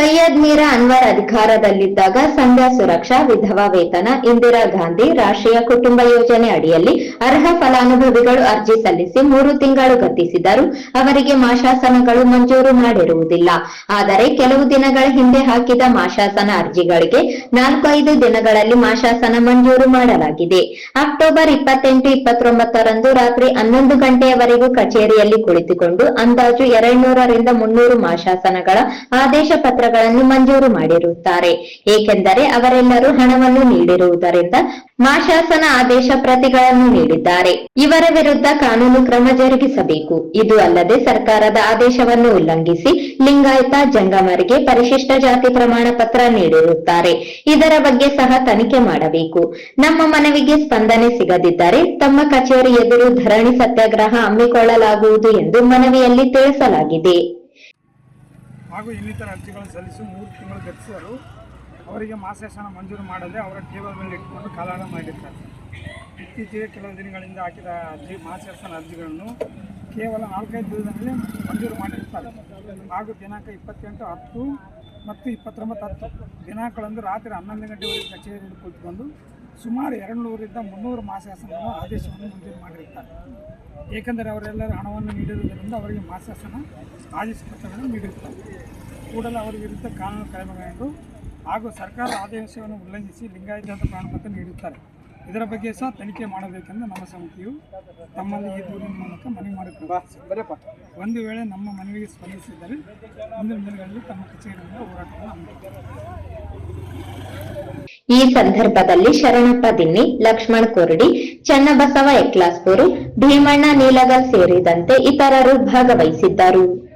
ಸೈಯದ್ ಮೀರಾ ಅನ್ವರ್ ಅಧಿಕಾರದಲ್ಲಿದ್ದಾಗ ಸಂಧ್ಯಾ ಸುರಕ್ಷಾ, ವಿಧವಾ ವೇತನ, ಇಂದಿರಾ ಗಾಂಧಿ ರಾಷ್ಟ್ರೀಯ ಕುಟುಂಬ ಯೋಜನೆ ಅಡಿಯಲ್ಲಿ ಅರ್ಹ ಫಲಾನುಭವಿಗಳು ಅರ್ಜಿ ಸಲ್ಲಿಸಿ ಮೂರು ತಿಂಗಳು ಗತಿಸಿದರೂ ಅವರಿಗೆ ಮಾಶಾಸನಗಳು ಮಂಜೂರು ಮಾಡಿರುವುದಿಲ್ಲ. ಆದರೆ ಕೆಲವು ದಿನಗಳ ಹಿಂದೆ ಹಾಕಿದ ಮಾಶಾಸನ ಅರ್ಜಿಗಳಿಗೆ ನಾಲ್ಕು ಐದು ದಿನಗಳಲ್ಲಿ ಮಾಶಾಸನ ಮಂಜೂರು ಮಾಡಲಾಗಿದೆ. ಅಕ್ಟೋಬರ್ ಇಪ್ಪತ್ತೆಂಟು, ಇಪ್ಪತ್ತೊಂಬತ್ತರಂದು ರಾತ್ರಿ ಹನ್ನೊಂದು ಗಂಟೆಯವರೆಗೂ ಕಚೇರಿಯಲ್ಲಿ ಕುಳಿತುಕೊಂಡು ಅಂದಾಜು ಎರಡ್ನೂರರಿಂದ ಮುನ್ನೂರು ಮಾಶಾಸನಗಳ ಆದೇಶ ಪತ್ರಗಳನ್ನು ಮಂಜೂರು ಮಾಡಿರುತ್ತಾರೆ. ಏಕೆಂದರೆ ಅವರೆಲ್ಲರೂ ಹಣವನ್ನು ನೀಡಿರುವುದರಿಂದ ಮಾಶಾಸನ ಆದೇಶ ಪ್ರತಿಗಳನ್ನು ನೀಡಿದ್ದಾರೆ. ಇವರ ವಿರುದ್ಧ ಕಾನೂನು ಕ್ರಮ ಜರುಗಿಸಬೇಕು. ಇದು ಅಲ್ಲದೆ ಸರ್ಕಾರದ ಆದೇಶವನ್ನು ಉಲ್ಲಂಘಿಸಿ ಲಿಂಗಾಯತ ಜಂಗಮರಿಗೆ ಪರಿಶಿಷ್ಟ ಜಾತಿ ಪ್ರಮಾಣ ಪತ್ರ ನೀಡಿರುತ್ತಾರೆ. ಇದರ ಬಗ್ಗೆ ಸಹ ತನಿಖೆ ಮಾಡಬೇಕು. ನಮ್ಮ ಮನವಿಗೆ ಸ್ಪಂದನೆ ಸಿಗದಿದ್ದರೆ ತಮ್ಮ ಕಚೇರಿ ಎದುರು ಧರಣಿ ಸತ್ಯಾಗ್ರಹ ಹಮ್ಮಿಕೊಳ್ಳಲಾಗುವುದು ಎಂದು ಮನವಿಯಲ್ಲಿ ತಿಳಿಸಲಾಗಿದೆ. ಹಾಗೂ ಇನ್ನಿತರ ಅರ್ಜಿಗಳನ್ನು ಸಲ್ಲಿಸಿ ಮೂರು ತಿಂಗಳು ಗತಿಸಿದರು ಅವರಿಗೆ ಮಾಸಾಸನ ಮಂಜೂರು ಮಾಡದೆ ಅವರ ಟೇಬಲ್ ಮೇಲೆ ಇಟ್ಟುಕೊಂಡು ಕಾಲಾಡ ಮಾಡಿರ್ತಾರೆ ಇತ್ತೀಚೆಗೆ ಕೆಲವು ದಿನಗಳಿಂದ ಹಾಕಿದ ಅರ್ಜಿ ಮಾಸಾಸನ ಅರ್ಜಿಗಳನ್ನು ಕೇವಲ ನಾಲ್ಕೈದು ದಿನದಲ್ಲಿ ಮಂಜೂರು ಮಾಡಿರ್ತಾರೆ. ಹಾಗೂ ದಿನಾಂಕ ಇಪ್ಪತ್ತೆಂಟು, ಹತ್ತು ಮತ್ತು ಇಪ್ಪತ್ತೊಂಬತ್ತು, ಹತ್ತು ದಿನಾಂಕಗಳಂದು ರಾತ್ರಿ ಹನ್ನೊಂದು ಗಂಟೆವರೆಗೆ ಕಚೇರಿ ಕುಳಿತುಕೊಂಡು ಸುಮಾರು ಎರಡು ನೂರಿಂದ ಮುನ್ನೂರು ಮಾಸಾಸನವನ್ನು ಆದೇಶವನ್ನು ಮಂಜೂರು ಮಾಡಿರ್ತಾರೆ. ಏಕೆಂದರೆ ಅವರೆಲ್ಲರೂ ಹಣವನ್ನು ನೀಡಿರುವುದರಿಂದ ಅವರಿಗೆ ಮಾಸಾಸನ ಆದೇಶ ಪತ್ರಗಳನ್ನು ನೀಡಿರುತ್ತಾರೆ. ಕೂಡಲೇ ಅವರ ವಿರುದ್ಧ ಕಾನೂನು ಹಾಗೂ ಸರ್ಕಾರದ ಆದೇಶವನ್ನು ಉಲ್ಲಂಘಿಸಿ ಲಿಂಗಾಯತ ಪ್ರಮಾಣಪತ್ರ ನೀಡುತ್ತಾರೆ. ಇದರ ಬಗ್ಗೆ ಸಹ ತನಿಖೆ ಮಾಡಬೇಕೆಂದು ನಮ್ಮ ಸಮಿತಿಯು ತಮ್ಮಲ್ಲಿ ಈ ದೂರಿನ ಮೂಲಕ ಮನವಿ ಮಾಡುತ್ತದೆ ಒಂದು ವೇಳೆ ನಮ್ಮ ಮನವಿಗೆ ಸ್ಪಂದಿಸಿದರೆ ಮುಂದಿನ ದಿನಗಳಲ್ಲಿ ತಮ್ಮ ಕಚೇರಿಯಿಂದ ಹೋರಾಟವನ್ನು ಹಮ್ಮಿಕೊಳ್ಳುತ್ತಾರೆ ಈ ಸಂದರ್ಭದಲ್ಲಿ ಶರಣಪ್ಪ ದಿನ್ನಿ ಲಕ್ಷ್ಮಣ್ ಕೊರಡಿ ಚನ್ನಬಸವ ಎಕ್ಲಾಸ್ಪುರು ಭೀಮಣ್ಣ ನೀಲಗಲ್ ಸೇರಿದಂತೆ ಇತರರು ಭಾಗವಹಿಸಿದ್ದರು.